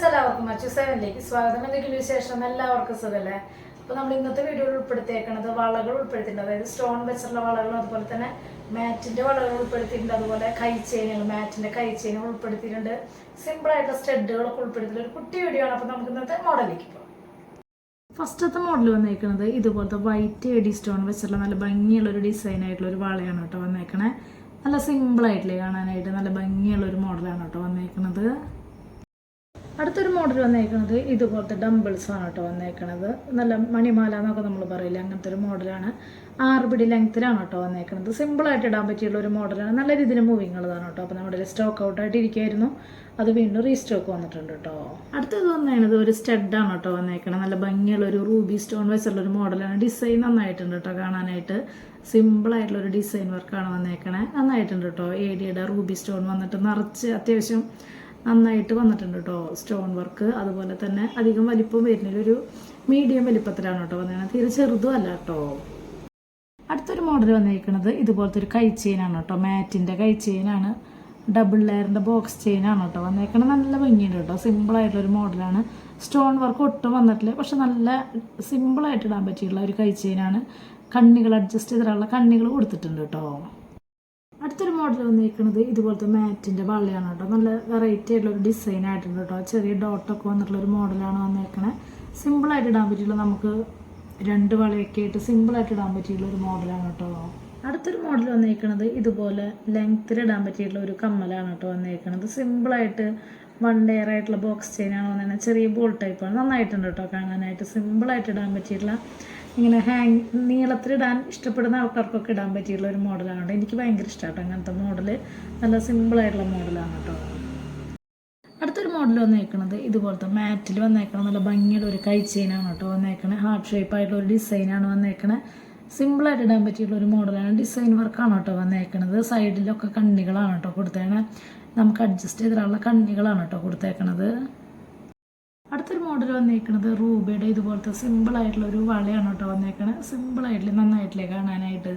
Friends എല്ലാവർക്കും മച്ചു സെവനിലേക്ക് സ്വാഗതം. എന്തെങ്കിലും വിശേഷം? എല്ലാവർക്കും സുഖല്ലേ? അപ്പോൾ നമ്മൾ ഇന്നത്തെ വീഡിയോയിൽ ഉൾപ്പെടുത്തിയേക്കുന്നത് വളകൾ ഉൾപ്പെടുത്തിയിട്ടുണ്ട്. അതായത് സ്റ്റോൺ വെച്ചുള്ള വളകളും അതുപോലെ തന്നെ മാറ്റിന്റെ വളകൾ ഉൾപ്പെടുത്തിയിട്ടുണ്ട്. അതുപോലെ കൈ ചെയിനുകൾ മാറ്റിന്റെ കൈ ചെയിനുകൾ ഉൾപ്പെടുത്തിയിട്ടുണ്ട്. സിമ്പിൾ ആയിട്ടുള്ള സ്റ്റെഡുകളൊക്കെ ഉൾപ്പെടുത്തിയിട്ടുള്ള ഒരു കുട്ടി വീഡിയോ ആണ്. അപ്പോൾ നമുക്ക് ഇന്നത്തെ മോഡലിലേക്ക് പോകാം. ഫസ്റ്റത്തെ മോഡൽ വന്നേക്കുന്നത് ഇതുപോലത്തെ വൈറ്റ് എഡി സ്റ്റോൺ വെച്ചുള്ള നല്ല ഭംഗിയുള്ള ഒരു ഡിസൈൻ ആയിട്ടുള്ള ഒരു വളയാണ് കേട്ടോ വന്നേക്കണേ. നല്ല സിമ്പിൾ ആയിട്ടില്ലേ കാണാനായിട്ട്. നല്ല ഭംഗിയുള്ള ഒരു മോഡലാണ് കേട്ടോ വന്നേക്കുന്നത് അടുത്തൊരു മോഡൽ വന്നേക്കുന്നത് ഇതുപോലത്തെ ഡംബിൾസ് ആണ് കേട്ടോ വന്നേക്കണത്. നല്ല മണിമാല എന്നൊക്കെ നമ്മൾ പറയില്ല അങ്ങനത്തെ ഒരു മോഡലാണ് ആറ് പിടി ലെങ്ത്തിലാണ് കേട്ടോ വന്നേക്കണത്. സിമ്പിളായിട്ട് ഇടാൻ പറ്റിയുള്ള ഒരു മോഡലാണ് നല്ല രീതിയിൽ മൂവിങ് ഉള്ളതാണ് കേട്ടോ. അപ്പോൾ നമ്മുടെ സ്റ്റോക്ക് ഔട്ടായിട്ട് ഇരിക്കുമായിരുന്നു അത് വീണ്ടും റീസ്റ്റോക്ക് വന്നിട്ടുണ്ട് കേട്ടോ. അടുത്തത് വന്നേണത് ഒരു സ്റ്റഡാണ് കേട്ടോ വന്നേക്കണത്. നല്ല ഭംഗിയുള്ള ഒരു റൂബി സ്റ്റോൺ വെച്ചുള്ള ഒരു മോഡലാണ് ഡിസൈൻ നന്നായിട്ടുണ്ട് കേട്ടോ കാണാനായിട്ട്. സിമ്പിൾ ആയിട്ടുള്ള ഒരു ഡിസൈൻ വർക്കാണ് വന്നേക്കണേ. നന്നായിട്ടുണ്ട് കേട്ടോ. എ റൂബി സ്റ്റോൺ വന്നിട്ട് നിറച്ച് അത്യാവശ്യം നന്നായിട്ട് വന്നിട്ടുണ്ട് കേട്ടോ സ്റ്റോൺ വർക്ക്. അതുപോലെ തന്നെ അധികം വലിപ്പം വരുന്നതിലൊരു മീഡിയം വലിപ്പത്തിലാണ് കേട്ടോ വന്നിരിക്കുന്നത്. തീരെ ചെറുതും അല്ല കേട്ടോ അടുത്തൊരു മോഡൽ വന്നിരിക്കുന്നത് ഇതുപോലത്തെ ഒരു കൈ ചെയിനാണ് കേട്ടോ മാറ്റിന്റെ കൈ ചെയിനാണ് ഡബിൾ ലെയറിന്റെ ബോക്സ് ചെയിനാണ് കേട്ടോ വന്നേക്കണത് നല്ല ഭംഗിയുണ്ട് കേട്ടോ സിമ്പിളായിട്ടുള്ളൊരു മോഡലാണ് സ്റ്റോൺ വർക്ക് ഒട്ടും വന്നിട്ടില്ല. പക്ഷെ നല്ല സിമ്പിളായിട്ട് ഇടാൻ പറ്റിയുള്ള ഒരു കൈ ചെയിനാണ് കണ്ണികൾ അഡ്ജസ്റ്റ് ചെയ്തിട്ടുള്ള കണ്ണികൾ കൊടുത്തിട്ടുണ്ട് കേട്ടോ അടുത്തൊരു മോഡൽ വന്നിരിക്കുന്നത് ഇതുപോലത്തെ മാറ്റിന്റെ വള്ളിയാണ് കേട്ടോ. നല്ല വെറൈറ്റി ആയിട്ടുള്ള ഒരു ഡിസൈൻ ആയിട്ടുണ്ട് കേട്ടോ. ചെറിയ ഡോട്ടൊക്കെ വന്നിട്ടുള്ള ഒരു മോഡലാണ് വന്നേക്കണേ. സിമ്പിളായിട്ട് ഇടാൻ പറ്റിയുള്ള നമുക്ക് രണ്ട് വളയൊക്കെ ആയിട്ട് സിമ്പിളായിട്ട് ഇടാൻ പറ്റിയുള്ള ഒരു മോഡലാണ് കേട്ടോ. അടുത്തൊരു മോഡൽ വന്നിരിക്കുന്നത് ഇതുപോലെ ലെങ്ത്തിൽ ഇടാൻ പറ്റിയിട്ടുള്ള ഒരു കമ്മലാണ് കേട്ടോ സിമ്പിൾ സിമ്പിളായിട്ട് വൺ ലെയർ ആയിട്ടുള്ള ബോക്സ് ചെയിനാണ് വന്നിരിക്കുന്നത് ചെറിയ ബോൾ ടൈപ്പാണ് നന്നായിട്ടുണ്ട് കേട്ടോ കാണാനായിട്ട്. സിമ്പിളായിട്ട് ഇടാൻ പറ്റിയിട്ടുള്ള ഇങ്ങനെ ഹാങ് നീളത്തിലിടാൻ ഇഷ്ടപ്പെടുന്ന ആൾക്കാർക്കൊക്കെ ഇടാൻ പറ്റിയുള്ള ഒരു മോഡലാണ് കേട്ടോ എനിക്ക് ഭയങ്കര ഇഷ്ടമാട്ടോ അങ്ങനത്തെ മോഡൽ നല്ല സിമ്പിളായിട്ടുള്ള മോഡലാണ് കേട്ടോ. അടുത്തൊരു മോഡൽ വന്നേക്കണത് ഇതുപോലത്തെ മാറ്റിൽ വന്നേക്കണം നല്ല ഭംഗിയുള്ള ഒരു കൈ ചെയിനാണ് കേട്ടോ വന്നേക്കണത്. ഹാർട്ട് ഷേപ്പ് ആയിട്ടുള്ള ഒരു ഡിസൈനാണ് വന്നേക്കണത്. സിമ്പിളായിട്ട് ഇടാൻ പറ്റിയിട്ടുള്ള ഒരു മോഡലാണ്. ഡിസൈൻ വർക്കാണ് കേട്ടോ വന്നേക്കണത്. സൈഡിലൊക്കെ കണ്ണികളാണ് കേട്ടോ കൊടുത്തേക്കണേ നമുക്ക് അഡ്ജസ്റ്റ് ചെയ്തിട്ടുള്ള കണ്ണികളാണ് കേട്ടോ കൊടുത്തേക്കണത്. അടുത്തൊരു മോഡൽ വന്നിരിക്കുന്നത് റൂബയുടെ ഇതുപോലത്തെ സിമ്പിൾ ആയിട്ടുള്ള ഒരു വളയാണ് കേട്ടോ വന്നേക്കണത്. സിമ്പിൾ ആയിട്ടില്ല നന്നായിട്ടില്ലേ കാണാനായിട്ട്.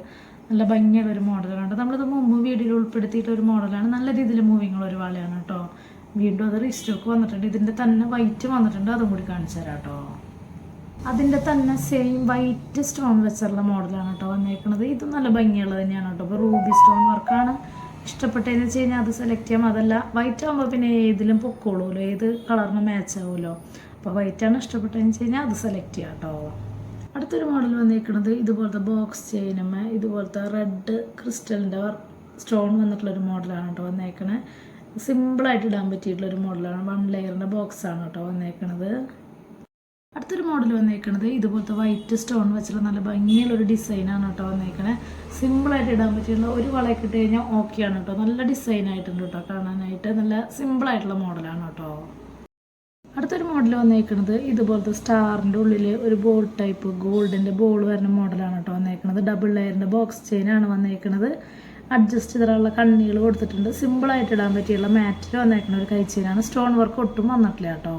നല്ല ഭംഗിയുള്ള ഒരു മോഡലാണ് നമ്മളിത് മുമ്പ് വീഡിയോയിൽ ഉൾപ്പെടുത്തിയിട്ടുള്ള ഒരു മോഡലാണ് നല്ല രീതിയിൽ മൂവിങ് ഉള്ള ഒരു വളയാണ് കേട്ടോ. വീണ്ടും അത് റിസ്റ്റോക്ക് വന്നിട്ടുണ്ട്. ഇതിന്റെ തന്നെ വൈറ്റ് വന്നിട്ടുണ്ട്. അതും കൂടി കാണിച്ചു തരാം കേട്ടോ. അതിന്റെ തന്നെ സെയിം വൈറ്റ് സ്റ്റോൺ വെച്ചുള്ള മോഡലാണ് കേട്ടോ വന്നേക്കുന്നത് ഇത് നല്ല ഭംഗിയുള്ളത് തന്നെയാണ് കേട്ടോ. ഇപ്പോൾ റൂബി സ്റ്റോൺ വർക്കാണ് ഇഷ്ടപ്പെട്ടതെന്ന് വെച്ച് കഴിഞ്ഞാൽ അത് സെലക്ട് ചെയ്യാം. അതല്ല വൈറ്റ് ആകുമ്പോൾ പിന്നെ ഏതിലും പൊക്കോളൂല്ലോ ഏത് കളറിനും മാച്ച് ആവുമല്ലോ? അപ്പോൾ വൈറ്റാണ് ഇഷ്ടപ്പെട്ടതെന്ന് വെച്ച് കഴിഞ്ഞാൽ അത് സെലക്ട് ചെയ്യാം കേട്ടോ അടുത്തൊരു മോഡൽ വന്നിരിക്കുന്നത് ഇതുപോലത്തെ ബോക്സ് ചെയിനുമ്മ ഇതുപോലത്തെ റെഡ് ക്രിസ്റ്റലിന്റെ സ്റ്റോൺ വന്നിട്ടുള്ളൊരു മോഡലാണ് കേട്ടോ വന്നേക്കണേ. സിമ്പിളായിട്ട് ഇടാൻ പറ്റിയിട്ടുള്ളൊരു മോഡലാണ് വൺ ലെയറിന്റെ ബോക്സാണ് കേട്ടോ വന്നേക്കണത്. അടുത്തൊരു മോഡൽ വന്നേക്കണത് ഇതുപോലത്തെ വൈറ്റ് സ്റ്റോൺ വെച്ചിട്ടുള്ള നല്ല ഭംഗിയുള്ള ഒരു ഡിസൈനാണ് കേട്ടോ വന്നേക്കണേ. സിമ്പിളായിട്ട് ഇടാൻ പറ്റിയുള്ള ഒരു വളയൊക്കെ ഇട്ട് കഴിഞ്ഞാൽ ഓക്കെയാണ് കേട്ടോ. നല്ല ഡിസൈൻ ആയിട്ടുണ്ട് കേട്ടോ കാണാനായിട്ട്. നല്ല സിമ്പിളായിട്ടുള്ള മോഡലാണ് കേട്ടോ. അടുത്തൊരു മോഡൽ വന്നേക്കണത് ഇതുപോലത്തെ സ്റ്റാറിന്റെ ഉള്ളിൽ ഒരു ബോൾ ടൈപ്പ് ഗോൾഡിന്റെ ബോൾ വരുന്ന മോഡലാണ് കേട്ടോ വന്നേക്കണത്. ഡബിൾ ലെയറിന്റെ ബോക്സ് ചെയിനാണ് വന്നേക്കണത്. അഡ്ജസ്റ്റ് ചെയ്തിട്ടുള്ള കണ്ണികൾ കൊടുത്തിട്ടുണ്ട്. സിമ്പിളായിട്ട് ഇടാൻ പറ്റിയുള്ള മാറ്റിൽ വന്നേക്കുന്ന ഒരു കൈ ചെയിനാണ് സ്റ്റോൺ വർക്ക് ഒട്ടും വന്നിട്ടില്ല കേട്ടോ.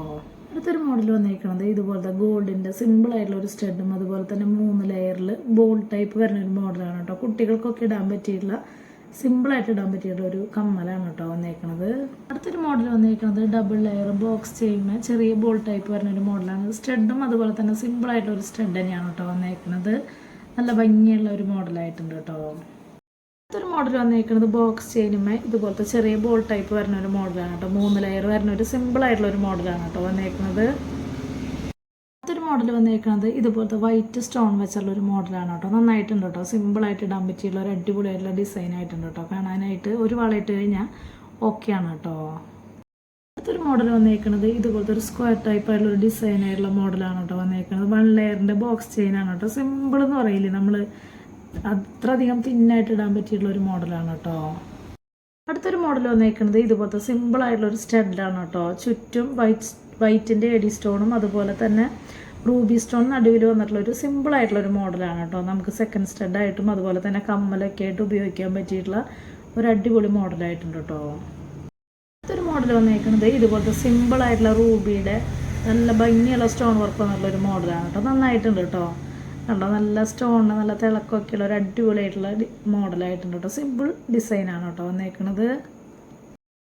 അടുത്തൊരു മോഡൽ വന്നിരിക്കുന്നത് ഇതുപോലത്തെ ഗോൾഡിന്റെ സിമ്പിളായിട്ടുള്ള ഒരു സ്റ്റഡും അതുപോലെ തന്നെ മൂന്ന് ലെയറിൽ ബോൾ ടൈപ്പ് വരുന്ന ഒരു മോഡലാണ് കേട്ടോ. കുട്ടികൾക്കൊക്കെ ഇടാൻ പറ്റിയിട്ടുള്ള സിമ്പിളായിട്ട് ഇടാൻ പറ്റിയിട്ടുള്ള ഒരു കമ്മലാണ് കേട്ടോ വന്നേക്കുന്നത് അടുത്തൊരു മോഡൽ വന്നേക്കുന്നത് ഡബിൾ ലെയർ ബോക്സ് ചെയ്യുന്ന ചെറിയ ബോൾ ടൈപ്പ് വരുന്ന ഒരു മോഡലാണ് സ്റ്റഡും അതുപോലെ തന്നെ സിമ്പിളായിട്ടുള്ള ഒരു സ്റ്റഡ് തന്നെയാണ് കേട്ടോ വന്നേക്കുന്നത് നല്ല ഭംഗിയുള്ള ഒരു മോഡലായിട്ടുണ്ട് കേട്ടോ. അടുത്തൊരു മോഡൽ വന്നിരിക്കുന്നത് ബോക്സ് ചെയിനുമേ ഇതുപോലത്തെ ചെറിയ ബോൾ ടൈപ്പ് വരുന്ന ഒരു മോഡലാണ് കേട്ടോ മൂന്ന് ലെയർ വരുന്ന ഒരു സിമ്പിൾ ആയിട്ടുള്ള ഒരു മോഡലാണ് കേട്ടോ വന്നിരിക്കുന്നത് അടുത്തൊരു മോഡൽ വന്നിരിക്കുന്നത് ഇതുപോലത്തെ വൈറ്റ് സ്റ്റോൺ വെച്ചുള്ള ഒരു മോഡലാണ് കേട്ടോ നന്നായിട്ടുണ്ട് കേട്ടോ സിമ്പിളായിട്ട് ഇടാൻ പറ്റിയുള്ള ഒരു അടിപൊളിയായിട്ടുള്ള ഡിസൈൻ ആയിട്ടുണ്ട് കേട്ടോ കാണാനായിട്ട് ഒരു വളയിട്ട് കഴിഞ്ഞാൽ ഓക്കെയാണ് കേട്ടോ അടുത്തൊരു മോഡൽ വന്നേക്കുന്നത് ഇതുപോലത്തെ ഒരു സ്ക്വയർ ടൈപ്പ് ആയിട്ടുള്ള ഒരു ഡിസൈൻ ആയിട്ടുള്ള മോഡലാണ് കേട്ടോ വന്നേക്കുന്നത് വൺ ലെയറിന്റെ ബോക്സ് ചെയിനാണ് കേട്ടോ സിമ്പിൾ എന്ന് പറയില്ലേ നമ്മൾ അത്രയധികം തിന്നായിട്ട് ഇടാൻ പറ്റിയിട്ടുള്ള ഒരു മോഡലാണ് കേട്ടോ അടുത്തൊരു മോഡൽ വന്നേക്കുന്നത് ഇതുപോലത്തെ സിമ്പിൾ ആയിട്ടുള്ള ഒരു സ്റ്റഡിലാണ് കേട്ടോ ചുറ്റും വൈറ്റ് വൈറ്റിന്റെ എഡി സ്റ്റോണും അതുപോലെ തന്നെ റൂബി സ്റ്റോൺ നടുവിൽ വന്നിട്ടുള്ള ഒരു സിമ്പിൾ ആയിട്ടുള്ള ഒരു മോഡലാണ് കേട്ടോ നമുക്ക് സെക്കൻഡ് സ്റ്റഡായിട്ടും അതുപോലെ തന്നെ കമ്മലൊക്കെ ആയിട്ട് ഉപയോഗിക്കാൻ പറ്റിയിട്ടുള്ള ഒരു അടിപൊളി മോഡലായിട്ടുണ്ട് കേട്ടോ അടുത്തൊരു മോഡൽ വന്നേക്കുന്നത് ഇതുപോലത്തെ സിമ്പിൾ ആയിട്ടുള്ള റൂബിയുടെ നല്ല ഭംഗിയുള്ള സ്റ്റോൺ വർക്ക് വന്നിട്ടുള്ള ഒരു മോഡലാണ് കേട്ടോ നന്നായിട്ടുണ്ട് കേട്ടോ കണ്ടോ? നല്ല സ്റ്റോൺ നല്ല തിളക്കമൊക്കെയുള്ള ഒരു അടിപൊളിയായിട്ടുള്ള മോഡലായിട്ടുണ്ട് കേട്ടോ. സിമ്പിൾ ഡിസൈനാണ് കേട്ടോ വന്നേക്കുന്നത്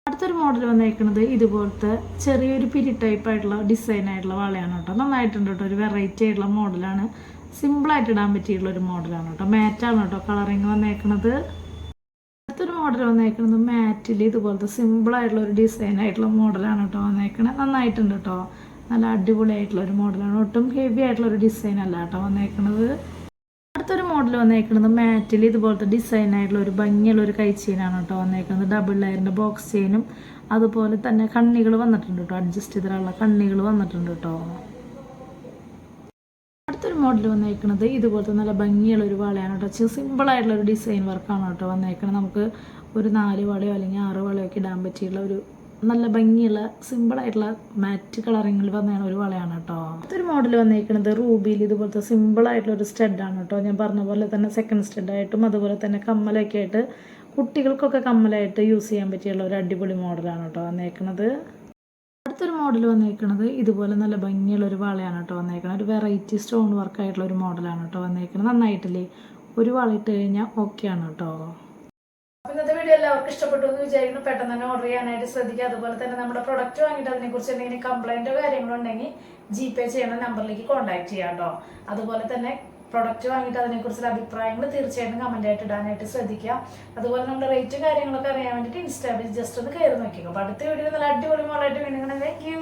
അടുത്തൊരു മോഡൽ വന്നേക്കുന്നത് ഇതുപോലത്തെ ചെറിയൊരു പിരി ടൈപ്പ് ആയിട്ടുള്ള ഡിസൈൻ ആയിട്ടുള്ള വളയാണ് കേട്ടോ. നന്നായിട്ടുണ്ട് കേട്ടോ. ഒരു വെറൈറ്റി ആയിട്ടുള്ള മോഡലാണ്. സിമ്പിളായിട്ട് ഇടാൻ പറ്റിയിട്ടുള്ള ഒരു മോഡലാണ് കേട്ടോ. മാറ്റാണ് കേട്ടോ കളറിങ് വന്നേക്കുന്നത് അടുത്തൊരു മോഡൽ വന്നേക്കുന്നത് മാറ്റിൽ ഇതുപോലത്തെ സിമ്പിളായിട്ടുള്ള ഒരു ഡിസൈൻ ആയിട്ടുള്ള മോഡലാണ് കേട്ടോ വന്നേക്കണത്. നന്നായിട്ടുണ്ട് കേട്ടോ. നല്ല അടിപൊളിയായിട്ടുള്ള ഒരു മോഡലാണ്. ഒട്ടും ഹെവി ആയിട്ടുള്ള ഒരു ഡിസൈൻ അല്ല കേട്ടോ വന്നേക്കുന്നത് അടുത്തൊരു മോഡൽ വന്നേക്കുന്നത് മാറ്റിൽ ഇതുപോലത്തെ ഡിസൈൻ ആയിട്ടുള്ള ഒരു ഭംഗിയുള്ള ഒരു കൈ ചെയിനാണ് കേട്ടോ വന്നേക്കുന്നത് ഡബിൾ ലയറിന്റെ ബോക്സ് ചെയിനും അതുപോലെ തന്നെ കണ്ണികൾ വന്നിട്ടുണ്ട് കേട്ടോ. അഡ്ജസ്റ്റ് ചെയ്തിട്ടുള്ള കണ്ണികൾ വന്നിട്ടുണ്ട് കേട്ടോ. അടുത്തൊരു മോഡൽ വന്നേക്കുന്നത് ഇതുപോലത്തെ നല്ല ഭംഗിയുള്ള ഒരു വളയാണ് കേട്ടോ. സിമ്പിൾ ആയിട്ടുള്ള ഒരു ഡിസൈൻ വർക്കാണ് കേട്ടോ വന്നേക്കുന്നത് നമുക്ക് ഒരു നാല് വളയോ അല്ലെങ്കിൽ ആറ് വളയോ ഒക്കെ ഇടാൻ പറ്റിയുള്ള ഒരു നല്ല ഭംഗിയുള്ള സിമ്പിൾ ആയിട്ടുള്ള മാറ്റ് കളറിങ്ങിൽ വന്നതാണ് ഒരു വളയാണ് കേട്ടോ അടുത്തൊരു മോഡൽ വന്നേക്കുന്നത് റൂബിയിൽ ഇതുപോലത്തെ സിമ്പിൾ ആയിട്ടുള്ള ഒരു സ്റ്റെഡാണ് കേട്ടോ ഞാൻ പറഞ്ഞ പോലെ തന്നെ സെക്കൻഡ് സ്റ്റെഡായിട്ടും അതുപോലെ തന്നെ കമ്മലൊക്കെ ആയിട്ട് കുട്ടികൾക്കൊക്കെ കമ്മലായിട്ട് യൂസ് ചെയ്യാൻ പറ്റിയുള്ള ഒരു അടിപൊളി മോഡലാണ് കേട്ടോ വന്നേക്കുന്നത് അടുത്തൊരു മോഡൽ വന്നേക്കുന്നത് ഇതുപോലെ നല്ല ഭംഗിയുള്ള ഒരു വളയാണ് കേട്ടോ വന്നേക്കുന്നത് ഒരു വെറൈറ്റി സ്റ്റോൺ വർക്ക് ആയിട്ടുള്ള ഒരു മോഡലാണ് കേട്ടോ വന്നേക്കുന്നത് നന്നായിട്ടില്ലേ? ഒരു വള ഇട്ട് കഴിഞ്ഞാൽ ഓക്കെയാണ് കേട്ടോ ഇന്നത്തെ വീഡിയോ എല്ലാവർക്കും ഇഷ്ടപ്പെട്ടു എന്ന് വിചാരിക്കുന്നു. പെട്ടെന്ന് തന്നെ ഓർഡർ ചെയ്യാനായിട്ട് ശ്രദ്ധിക്കുക. അതുപോലെ തന്നെ നമ്മുടെ പ്രൊഡക്റ്റ് വാങ്ങിയിട്ട് അതിനെക്കുറിച്ച് എന്തെങ്കിലും കംപ്ലൈന്റോ കാര്യങ്ങളോ ഉണ്ടെങ്കിൽ ജി പേ ചെയ്യുന്ന നമ്പറിലേക്ക് കോൺടാക്ട് ചെയ്യാം കേട്ടോ അതുപോലെ തന്നെ പ്രൊഡക്റ്റ് വാങ്ങിയിട്ട് അതിനെക്കുറിച്ചുള്ള അഭിപ്രായങ്ങൾ തീർച്ചയായിട്ടും കമന്റ് ആയിട്ട് ഇടാനായിട്ട് ശ്രദ്ധിക്കുക. അതുപോലെ നമ്മുടെ റേറ്റും കാര്യങ്ങളൊക്കെ അറിയാൻ വേണ്ടിയിട്ട് ഇൻസ്റ്റാ ജസ്റ്റ് ഒന്ന് കയറി നോക്കിക്കോ. അപ്പോൾ അടുത്ത വീഡിയോ നല്ല അടിപൊളി മോളായിട്ട് വീണ്ടും താങ്ക് യു